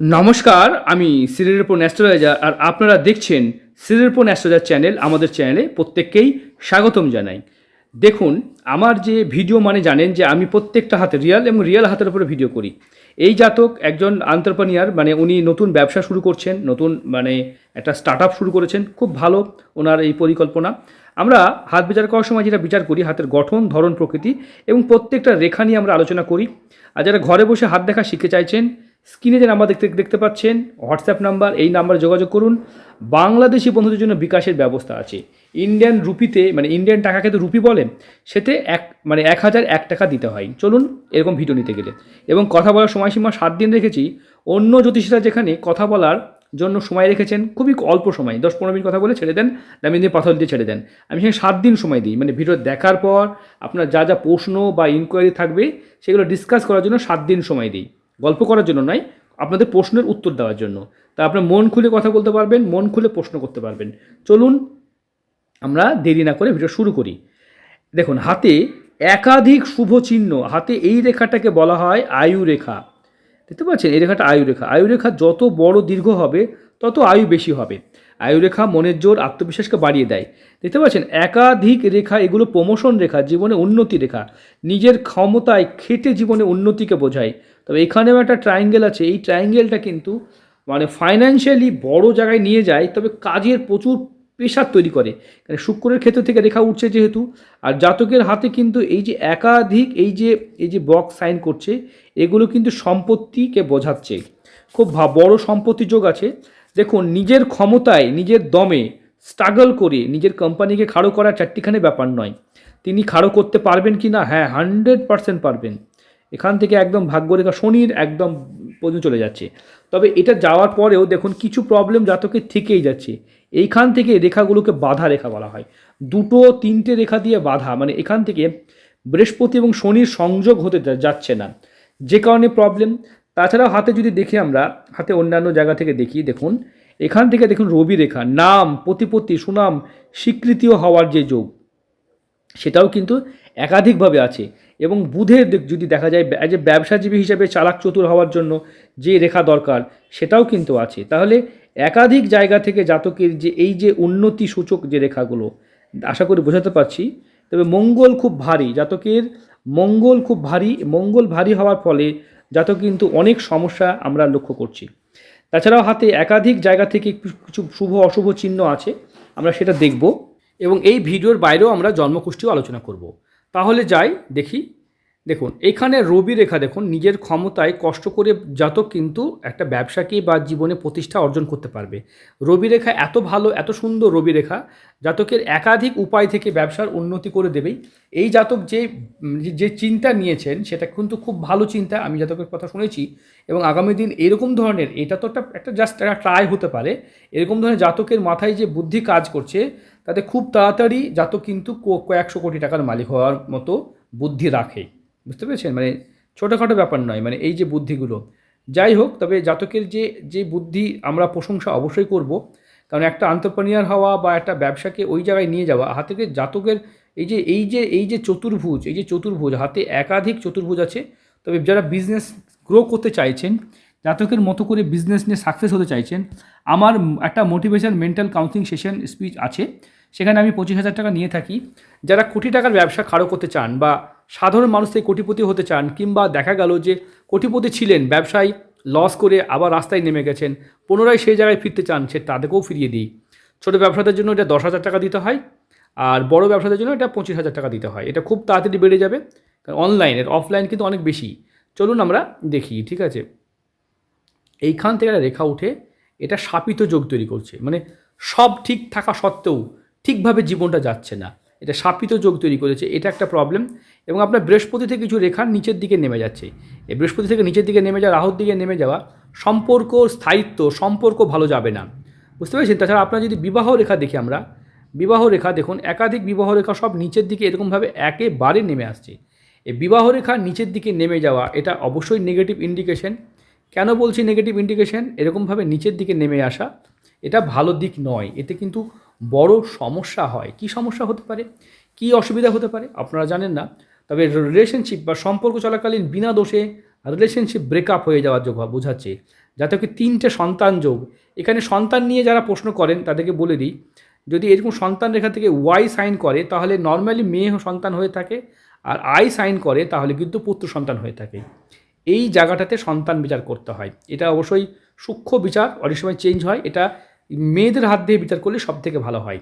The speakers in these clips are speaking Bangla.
নমস্কার, আমি সিরিরপন অ্যাস্ট্রোলজার আর আপনারা দেখছেন সিরিরপন অ্যাস্ট্রোলজার চ্যানেল, আমাদের চ্যানেলে প্রত্যেককেই স্বাগতম জানাই। দেখুন, আমার যে ভিডিও মানে জানেন যে আমি প্রত্যেকটা হাতে রিয়াল এবং রিয়াল হাতের উপরে ভিডিও করি। এই জাতক একজন আন্তরপ্রনিয়ার মানে উনি নতুন ব্যবসা শুরু করছেন, নতুন মানে একটা স্টার্ট আপ শুরু করেছেন, খুব ভালো ওনার এই পরিকল্পনা। আমরা হাত বিচার করার সময় যেটা বিচার করি, হাতের গঠন, ধরন, প্রকৃতি এবং প্রত্যেকটা রেখা নিয়ে আমরা আলোচনা করি। আর যারা ঘরে বসে হাত দেখা শিখতে চাইছেন স্ক্রিনে যে নাম্বার দেখতে দেখতে পাচ্ছেন হোয়াটসঅ্যাপ নাম্বার, এই নাম্বারে যোগাযোগ করুন। বাংলাদেশি বন্ধুদের জন্য বিকাশের ব্যবস্থা আছে। ইন্ডিয়ান রুপিতে মানে ইন্ডিয়ান টাকাকে তো রুপি বলে, সেতে এক মানে এক হাজার এক টাকা দিতে হয়। চলুন এরকম ভিডিও নিতে গেলে। এবং কথা বলার সময়সীমা সাত দিন রেখেছি। অন্য জ্যোতিষীরা যেখানে কথা বলার জন্য সময় রেখেছেন, খুবই অল্প সময়, দশ পনেরো মিনিট কথা বলে ছেড়ে দেন দামি দিয়ে পাথর দিয়ে ছেড়ে দেন। আমি সেখানে সাত দিন সময় দিই। মানে ভিডিও দেখার পর আপনার যা যা প্রশ্ন বা ইনকোয়ারি থাকবে, সেগুলো ডিসকাস করার জন্য সাত দিন সময় দিই। গল্প করার জন্য নয়, আপনাদের প্রশ্নের উত্তর দেওয়ার জন্য। তা আপনার মন খুলে কথা বলতে পারবেন, মন খুলে প্রশ্ন করতে পারবেন। চলুন আমরা দেরি না করে ভিডিও শুরু করি। দেখুন, হাতে একাধিক শুভ চিহ্ন, হাতে এই রেখাটাকে বলা হয় আয়ু রেখা দেখতে পাচ্ছেন, এই রেখাটা আয়ু রেখা আয়ু রেখা যত বড় দীর্ঘ হবে, তত আয়ু বেশি হবে। আয়ু রেখা মনের জোর আত্মবিশ্বাসকে বাড়িয়ে দেয়। দেখতে পাচ্ছেন, একাধিক রেখা এগুলো প্রমোশন রেখা, জীবনে উন্নতি রেখা। নিজের ক্ষমতায় খেটে জীবনে উন্নতিকে বোঝায়। তবে এখানেও একটা ট্রায়াঙ্গেল আছে। এই ট্রায়াঙ্গেলটা কিন্তু মানে ফাইন্যান্সিয়ালি বড় জায়গায় নিয়ে যায়, তবে কাজের প্রচুর পেশার তৈরি করে। কারণ শুক্রের ক্ষেত্র থেকে রেখা উঠছে যেহেতু, আর জাতকের হাতে কিন্তু এই যে একাধিক, এই যে এই যে বক্স সাইন করছে, এগুলো কিন্তু সম্পত্তিকে বোঝাচ্ছে। খুব বড় সম্পত্তি যোগ আছে। দেখুন, নিজের ক্ষমতায়, নিজের দমে স্ট্রাগল করে নিজের কোম্পানিকে খাড়ো করা চারটিখানে ব্যাপার নয়। তিনি খাড়ো করতে পারবেন কি না? হ্যাঁ হান্ড্রেড পারসেন্ট পারবেন। এখান থেকে একদম ভাগ্যরেখা শনির একদম পর্যন্ত চলে যাচ্ছে। তবে এটা যাওয়ার পরেও দেখুন, কিছু প্রবলেম জাতকের থেকেই যাচ্ছে। এইখান থেকে রেখাগুলোকে বাধা রেখা বলা হয়। দুটো, তিনটে রেখা দিয়ে বাধা মানে এখান থেকে বৃহস্পতি এবং শনির সংযোগ হতে যাচ্ছে না। যে কারণে প্রবলেম তাছাড়াও হাতে যদি দেখি আমরা, হাতে অন্যান্য জায়গা থেকে দেখি, দেখুন, এখান থেকে দেখুন রবি রেখা, নাম, প্রতিপত্তি, সুনাম, স্বীকৃতিও হওয়ার যে যোগ, সেটাও কিন্তু একাধিকভাবে আছে। এবং বুধের যদি দেখা যায় এ ব্যবসাজীবী হিসাবে চালাক চতুর হওয়ার জন্য যে রেখা দরকার, সেটাও কিন্তু আছে। তাহলে একাধিক জায়গা থেকে জাতকের যে এই যে উন্নতি সূচক যে রেখাগুলো, আশা করি বোঝাতে পারছি। তবে মঙ্গল খুব ভারী, জাতকের মঙ্গল খুব ভারী, মঙ্গল ভারী হওয়ার ফলে জাতক কিন্তু অনেক সমস্যা আমরা লক্ষ্য করছি। তাছাড়াও হাতে একাধিক জায়গা থেকে কিছু শুভ অশুভ চিহ্ন আছে, আমরা সেটা দেখব। এবং এই ভিডিওর বাইরেও আমরা জন্মকুষ্ঠিও আলোচনা করব। তাহলে যাই, দেখি দেখুন, এখানে রবি রেখা দেখুন, নিজের ক্ষমতায় কষ্ট করে জাতক কিন্তু একটা ব্যবসাকে বা জীবনে প্রতিষ্ঠা অর্জন করতে পারবে। রবি রেখা এত ভালো, এত সুন্দর রবি রেখা, জাতকের একাধিক উপায় থেকে ব্যবসার উন্নতি করে দেবেই। এই জাতক যে, যে- চিন্তা নিয়েছেন, সেটা কিন্তু খুব ভালো চিন্তা, আমি জাতকের কথা শুনেছি এবং আগামী দিন এরকম ধরনের, এটা তো একটা একটা জাস্ট একটা ট্রাই হতে পারে, এরকম ধরনের জাতকের মাথায় যে বুদ্ধি কাজ করছে, তাতে খুব তাড়াতাড়ি জাতক কিন্তু কয়েকশো কোটি টাকার মালিক হওয়ার মতো বুদ্ধি রাখে। বুঝতে পেরেছেন? মানে ছোটোখাটো ব্যাপার নয় মানে এই যে বুদ্ধিগুলো। যাই হোক, তবে জাতকের যে যে বুদ্ধি আমরা প্রশংসা অবশ্যই করব। কারণ একটা আন্তর্প্রনিয়ার হওয়া বা একটা ব্যবসাকে ওই জায়গায় নিয়ে যাওয়া, হাতে জাতকের এই যে এই যে এই যে চতুর্ভুজ, এই যে চতুর্ভুজ, হাতে একাধিক চতুর্ভুজ আছে। তবে যারা বিজনেস গ্রো করতে চাইছেন, জাতকের মতো করে বিজনেস নিয়ে সাকসেস হতে চাইছেন, আমার একটা motivation mental counselling session speech আছে। সেখানে আমি পঁচিশ হাজার টাকা নিয়ে থাকি। যারা কোটি টাকার ব্যবসা খাড়ো করতে চান বা সাধারণ মানুষ থেকে কোটিপতি হতে চান কিংবা দেখা গেল যে কোটিপতি ছিলেন, ব্যবসায় লস করে আবার রাস্তায় নেমে গেছেন, পুনরায় সেই জায়গায় ফিরতে চান, সে তাদেরকেও ফিরিয়ে দিই। ছোটো ব্যবসাদের জন্য এটা দশ হাজার টাকা দিতে হয় আর বড় ব্যবসাদের জন্য এটা পঁচিশ হাজার টাকা দিতে হয়। এটা খুব তাড়াতাড়ি বেড়ে যাবে কারণ অনলাইনের অফলাইন কিন্তু অনেক বেশি। চলুন আমরা দেখি, ঠিক আছে? এইখান থেকে একটা রেখা উঠে এটা শাপিত যোগ তৈরি করছে। মানে সব ঠিক থাকা সত্ত্বেও ঠিকভাবে জীবনটা যাচ্ছে না। এটা শাপিত যোগ তৈরি করেছে, এটা একটা প্রবলেম এবং আপনার বৃহস্পতি থেকে কিছু রেখা নিচের দিকে নেমে যাচ্ছে। এই বৃহস্পতি থেকে নিচের দিকে নেমে যাওয়া, রাহুর দিকে নেমে যাওয়া, সম্পর্ক, স্থায়িত্ব, সম্পর্ক ভালো যাবে না। বুঝতে পেরেছেন? তাছাড়া আপনার যদি বিবাহ রেখা দেখি আমরা, বিবাহ রেখা দেখুন, একাধিক বিবাহ রেখা সব নিচের দিকে এরকমভাবে একেবারে নেমে আসছে। এই বিবাহ রেখা নিচের দিকে নেমে যাওয়া, এটা অবশ্যই নেগেটিভ ইন্ডিকেশন কেন বলছি নেগেটিভ ইন্ডিকেশন এরকমভাবে নিচের দিকে নেমে আসা, এটা ভালো দিক নয়। এতে কিন্তু বড় সমস্যা হয়। কি সমস্যা হতে পারে? কি অসুবিধা হতে পারে? আপনারা জানেন না। তবে রিলেশনশিপ বা সম্পর্ক চলাকালীন বিনা দোষে রিলেশনশিপ ব্রেকআপ হয়ে যাওয়ার যোগ বোঝাচ্ছে। যাতে কি তিনটে সন্তান যোগ। এখানে সন্তান নিয়ে যারা প্রশ্ন করেন, তাদেরকে বলে দিই, যদি এরকম সন্তান রেখা থেকে ওয়াই সাইন করে, তাহলে নর্মালি মেয়ে সন্তান হয়ে থাকে আর আই সাইন করে, তাহলে কিন্তু পুত্র সন্তান হয়ে থাকে। এই জায়গাটাতে সন্তান বিচার করতে হয়। এটা অবশ্যই সূক্ষ্ম বিচার, অনেক সময় চেঞ্জ হয়। এটা মেয়েদের হাত দিয়ে বিচার করলে সব থেকে ভালো হয়।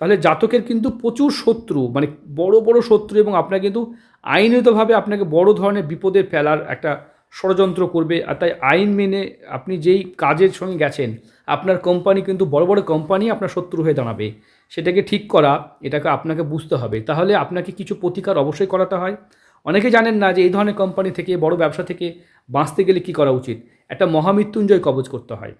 তাহলে জাতকের কিন্তু প্রচুর শত্রু মানে বড় বড় শত্রু এবং আপনার কিন্তু আইনতভাবে আপনাকে বড় ধরনের বিপদে ফেলার একটা ষড়যন্ত্র করবে আর তাই আইন মেনে আপনি যেই কাজের সঙ্গে গেছেন, আপনার কোম্পানি কিন্তু বড় বড় কোম্পানি আপনার শত্রু হয়ে দাঁড়াবে। সেটাকে ঠিক করা, এটাকে আপনাকে বুঝতে হবে। তাহলে আপনাকে কিছু প্রতিকার অবশ্যই করাতে হয়। অনেকে জানেন না যে এই ধরনের কোম্পানি থেকে, বড় ব্যবসা থেকে বাঁচতে গেলে কি করা উচিত? একটা মহামৃত্যুঞ্জয় কবজ করতে হয়।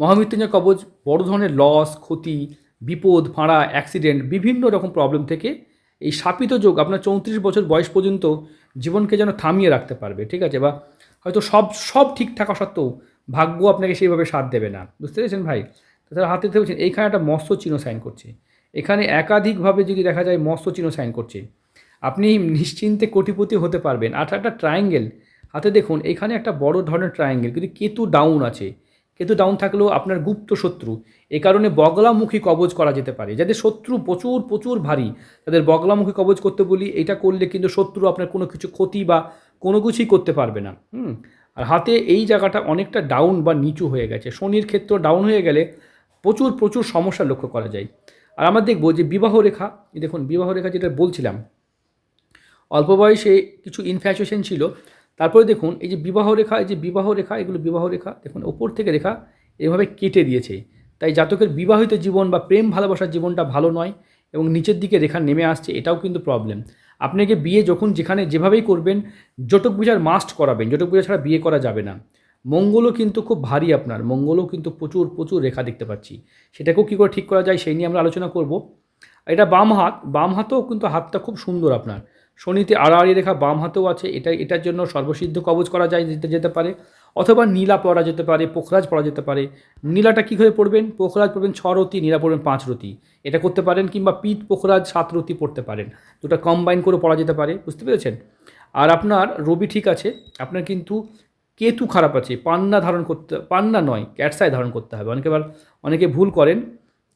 মহামৃত্যুঞ্জয় কবচ, বড় ধরনের লস ক্ষতি, বিপদ ফাঁড়া অ্যাক্সিডেন্ট বিভিন্ন রকম প্রবলেম থেকে এই শাপিত যোগ আপনার চৌত্রিশ বছর বয়স পর্যন্ত জীবনকে যেন থামিয়ে রাখতে পারবে, ঠিক আছে? বা হয়তো সব সব ঠিক থাকা সত্ত্বেও ভাগ্য আপনাকে সেইভাবে সাথ দেবে না। বুঝতে পেরেছেন ভাই? তাছাড়া হাতে দেখছেন এইখানে একটা মৎস্য চিহ্ন সাইন করছে। এখানে একাধিকভাবে যদি দেখা যায় মৎস্য চিহ্ন সাইন করছে, আপনি নিশ্চিন্তে কোটিপতি হতে পারবেন। আর একটা ট্রায়াঙ্গেল হাতে দেখুন, এখানে একটা বড় ধরনের ট্রায়াঙ্গেল কিন্তু কেতু ডাউন আছে। কেতু ডাউন থাকলেও আপনার গুপ্ত শত্রু। এ কারণে বগলামুখী কবজ করা যেতে পারে। যাদের শত্রু প্রচুর প্রচুর ভারী, তাদের বগলামুখী কবজ করতে বলি, এটা করলে কিন্তু শত্রু আপনার কোনো কিছু ক্ষতি বা কোনো কিছুই করতে পারবে না। হুম? আর হাতে এই জায়গাটা অনেকটা ডাউন বা নিচু হয়ে গেছে। শনির ক্ষেত্র ডাউন হয়ে গেলে প্রচুর প্রচুর সমস্যা লক্ষ্য করা যায়। আর আমরা দেখব যে বিবাহ রেখা দেখুন বিবাহ রেখা যেটা বলছিলাম, অল্প বয়সে কিছু ইনফ্যাচুয়েশন ছিল। তারপরে দেখুন, এই যে বিবাহ রেখা, এই যে বিবাহ রেখা, এগুলো বিবাহ রেখা, দেখুন, ওপর থেকে রেখা এভাবে কেটে দিয়েছে। তাই জাতকের বিবাহিত জীবন বা প্রেম ভালোবাসার জীবনটা ভালো নয় এবং নিচের দিকে রেখা নেমে আসছে, এটাও কিন্তু প্রবলেম আপনাকে বিয়ে যখন যেখানে যেভাবেই করবেন, জটক পূজার মাস্ট করাবেন, জটক পূজা ছাড়া বিয়ে করা যাবে না। মঙ্গলও কিন্তু খুব ভারী আপনার, মঙ্গলও কিন্তু প্রচুর প্রচুর রেখা দেখতে পাচ্ছি। সেটাকেও কী করে ঠিক করা যায় সেই নিয়ে আমরা আলোচনা করব। এটা বাম হাত, বাম হাতেও কিন্তু হাতটা খুব সুন্দর আপনার। শনিতে আড়াআড়ি রেখা বাম হাতেও আছে এটা এটার জন্য সর্বসিদ্ধ কবচ করা যায় যেতে যেতে পারে। অথবা নীলা পড়া যেতে পারে, পোখরাজ পড়া যেতে পারে। নীলাটা কী করে পড়বেন? পোখরাজ পড়বেন ছ রতি, নীলা পড়বেন পাঁচ রতি। এটা করতে পারেন কিংবা পিঠ পোখরাজ, সাত রতি পড়তে পারেন। দুটা কম্বাইন করে পড়া যেতে পারে, বুঝতে পেরেছেন? আর আপনার রবি ঠিক আছে, আপনার কিন্তু কেতু খারাপ আছে, পান্না ধারণ করতে, পান্না নয়, ক্যাটসাই ধারণ করতে হবে। অনেকে আবার, অনেকে ভুল করেন।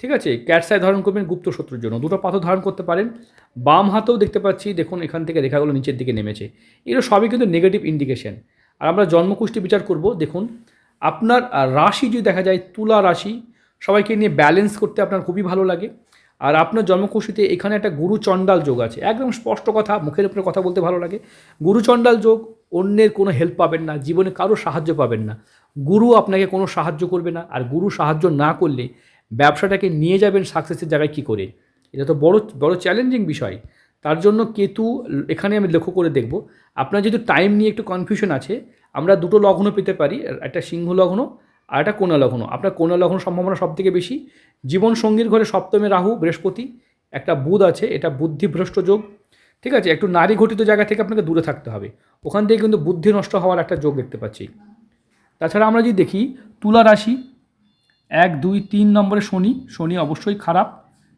ঠিক আছে? ক্যাটসাই ধারণ করবেন গুপ্ত শত্রুর জন্য। দুটো পাথর ধারণ করতে পারেন। বাম হাতেও দেখতে পাচ্ছি, দেখুন এখান থেকে রেখাগুলো নিচের দিকে নেমেছে। এগুলো সবই কিন্তু নেগেটিভ ইন্ডিকেশন আর আমরা জন্মকুষ্টি বিচার করব, দেখুন। আপনার রাশি যদি দেখা যায়, তুলা রাশি, সবাইকে নিয়ে ব্যালেন্স করতে আপনার খুবই ভালো লাগে। আর আপনার জন্মকুষ্ঠিতে এখানে একটা গুরু চণ্ডাল যোগ আছে। একদম স্পষ্ট কথা, মুখের উপরে কথা বলতে ভালো লাগে। গুরু চণ্ডাল যোগ অন্যের কোনো হেল্প পাবেন না, জীবনে কারও সাহায্য পাবেন না। গুরু আপনাকে কোনো সাহায্য করবে না। আর গুরু সাহায্য না করলে ব্যবসাটাকে নিয়ে যাবেন সাকসেসের জায়গায় কী করে? এটা তো বড় বড় চ্যালেঞ্জিং বিষয়। তার জন্য কেতু, এখানে আমি লক্ষ্য করে দেখব। আপনার যেহেতু টাইম নিয়ে একটু কনফিউশন আছে, আমরা দুটো লগ্ন পেতে পারি, একটা সিংহ লগ্ন আর একটা কোনা লগ্ন। আপনার কোনা লগ্ন সম্ভাবনা সব থেকে বেশি। জীবন সঙ্গীর ঘরে সপ্তমে রাহু, বৃহস্পতি, একটা বুধ আছে, এটা বুদ্ধিভ্রষ্ট যোগ। ঠিক আছে? একটু নারী ঘটিত জায়গা থেকে আপনাকে দূরে থাকতে হবে। ওখান থেকে কিন্তু বুদ্ধি নষ্ট হওয়ার একটা যোগ দেখতে পাচ্ছি। তাছাড়া আমরা যদি দেখি, তুলা রাশি এক, দুই, তিন নম্বরে শনি। শনি অবশ্যই খারাপ।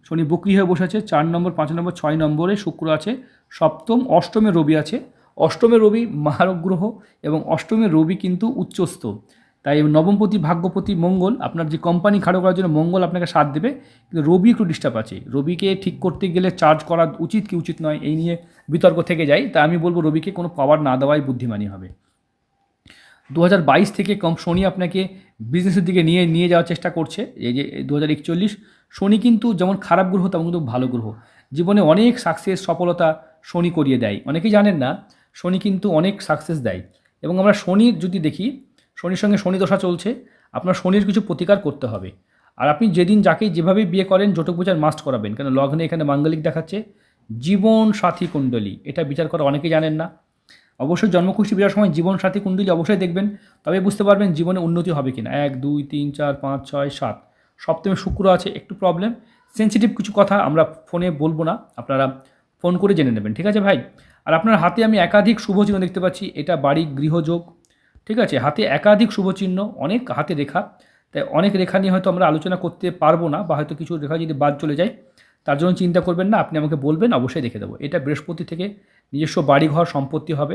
শনি বকরি হয়ে বসে আছে, চার নম্বর, পাঁচ নম্বর, ছয় নম্বরে শুক্র আছে, সপ্তম, অষ্টমে রবি আছে। অষ্টমে রবি মারক গ্রহ এবং অষ্টমে রবি কিন্তু উচ্চস্থ। তাই নবমপতি, ভাগ্যপতি, মঙ্গল, আপনার যে কোম্পানি খাড়ো করার জন্য মঙ্গল আপনাকে সাথ দেবে, কিন্তু রবি একটু ডিস্টার্ব আছে। রবিকে ঠিক করতে গেলে চার্জ করা উচিত কি উচিত নয়, এই নিয়ে বিতর্ক থেকে যায়। তা আমি বলব রবিকে কোনো পাওয়ার না দেওয়াই বুদ্ধিমানী হবে। দু থেকে কম শনি আপনাকে বিজনেসের দিকে নিয়ে নিয়ে যাওয়ার চেষ্টা করছে। এই যে দু হাজার একচল্লিশ, শনি কিন্তু যেমন খারাপ গ্রহ, তেমন কিন্তু ভালো গ্রহ। জীবনে অনেক সাকসেস সফলতা শনি করিয়ে দেয়। অনেকেই জানেন না, শনি কিন্তু অনেক সাকসেস দেয়। এবং আমরা শনির যদি দেখি, শনির সঙ্গে শনি দশা চলছে, আপনার শনির কিছু প্রতিকার করতে হবে। আর আপনি যেদিন যাকে যেভাবে বিয়ে করেন, জটক বিচার মাস্ট করাবেন। কেন? লগ্নে এখানে মাঙ্গলিক দেখাচ্ছে। জীবন সাথী কুণ্ডলী, এটা বিচার করা অনেকেই জানেন না। অবশ্যই জন্মকুষ্ঠী বিরার সময় জীবন সাথী কুণ্ডলী অবশ্যই দেখবেন, তবে বুঝতে পারবেন জীবনে উন্নতি হবে কিনা। এক, দুই, তিন, চার, পাঁচ, ছয়, সাত। সপ্তমে শুক্র আছে, একটু প্রবলেম সেন্সিটিভ কিছু কথা আমরা ফোনে বলব না, আপনারা ফোন করে জেনে নেবেন, ঠিক আছে ভাই? আর আপনার হাতে আমি একাধিক শুভচিহ্ন দেখতে পাচ্ছি, এটা বাড়ি, গৃহযোগ, ঠিক আছে? হাতে একাধিক শুভচিহ্ন, অনেক হাতে রেখা। তাই অনেক রেখা নিয়ে হয়তো আমরা আলোচনা করতে পারব না, বা হয়তো কিছু রেখা যদি বাদ চলে যায়, তার জন্য চিন্তা করবেন না, আপনি আমাকে বলবেন, অবশ্যই দেখে দেবো। এটা বৃহস্পতি থেকে নিজস্ব বাড়িঘর সম্পত্তি হবে।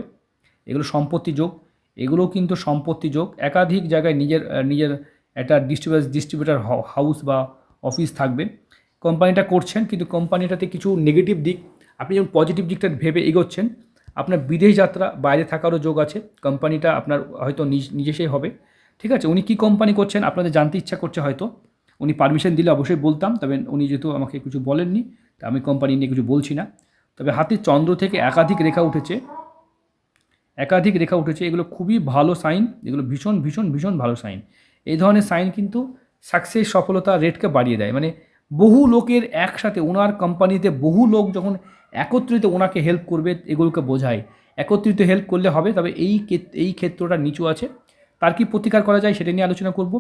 এগুলো সম্পত্তি যোগ। এগুলোও কিন্তু সম্পত্তি যোগ। একাধিক জায়গায় নিজের নিজের একটা ডিস্ট্রিবিউটার ডিস্ট্রিবিউটার হাউস বা অফিস থাকবে। কোম্পানিটা করছেন, কিন্তু কোম্পানিটাতে কিছু নেগেটিভ দিক। আপনি যখন পজিটিভ দিকটা ভেবে এগোচ্ছেন, আপনার বিদেশ যাত্রা, বাইরে থাকারও যোগ আছে। কোম্পানিটা আপনার হয়তো নিজ, নিজেসেই হবে। ঠিক আছে, উনি কী কোম্পানি করছেন আপনাদের জানতে ইচ্ছা করছে হয়তো। উনি পারমিশন দিলে অবশ্যই বলতাম, তবে উনি যেহেতু আমাকে কিছু বলেননি, তা আমি কোম্পানি নিয়ে কিছু বলছি না। তবে হাতির চন্দ্র থেকে একাধিক রেখা উঠেছে। একাধিক রেখা উঠেছে, এগুলো খুবই ভালো সাইন, এগুলো ভীষণ ভীষণ ভীষণ ভালো সাইন। এই ধরনের সাইন কিন্তু সাকসেস সফলতা রেটকে বাড়িয়ে দেয়। মানে বহু লোকের একসাথে, ওনার কোম্পানিতে বহু লোক যখন একত্রিত ওনাকে হেল্প করবে, এগুলোকে বোঝায়। একত্রিত হেল্প করলে হবে, তবে এই এই ক্ষেত্রটা নিচু আছে। তার কি প্রতিকার করা যায় সেটা নিয়ে আলোচনা করব।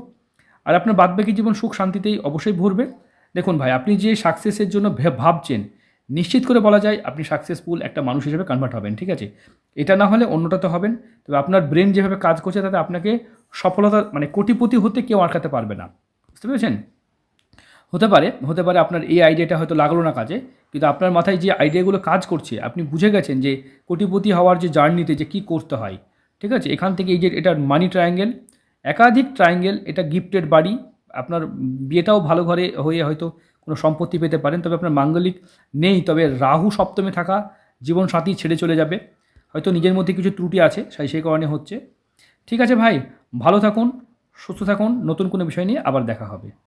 আর আপনার বাদবাকি জীবন সুখ শান্তিতেই অবশ্যই ভরবে। দেখুন ভাই, আপনি যে সাকসেসের জন্য ভাবছেন নিশ্চিত করে বলা যায় আপনি সাকসেসফুল একটা মানুষ হিসেবে কনভার্ট হবেন, ঠিক আছে? এটা না হলে অন্যটাতে হবেন, তবে আপনার ব্রেন যেভাবে কাজ করছে তাতে আপনাকে সফলতা মানে কোটিপতি হতে কেউ আটকাতে পারবে না, বুঝতে পেরেছেন? হতে পারে হতে পারে আপনার এই আইডিয়াটা হয়তো লাগল না কাজে, কিন্তু আপনার মাথায় যে আইডিয়াগুলো কাজ করছে, আপনি বুঝে গেছেন যে কোটিপতি হওয়ার যে জার্নিতে যে কী করতে হয়, ঠিক আছে? এখান থেকে এই যে এটা মানি ট্রায়াঙ্গেল একাধিক ট্রায়াঙ্গেল এটা গিফটেড বাড়ি, আপনার বিয়েটাও ভালো ঘরে হয়ে হয়তো কোনো সম্পত্তি পেতে পারেন, তবে আপনার মাঙ্গলিক নেই, তবে রাহু সপ্তমে থাকা জীবন সাথী ছেড়ে চলে যাবে। হয়তো নিজের মধ্যে কিছু ত্রুটি আছে, সেই সেই কারণে হচ্ছে। ঠিক আছে ভাই, ভালো থাকুন, সুস্থ থাকুন, নতুন কোনো বিষয় নিয়ে আবার দেখা হবে।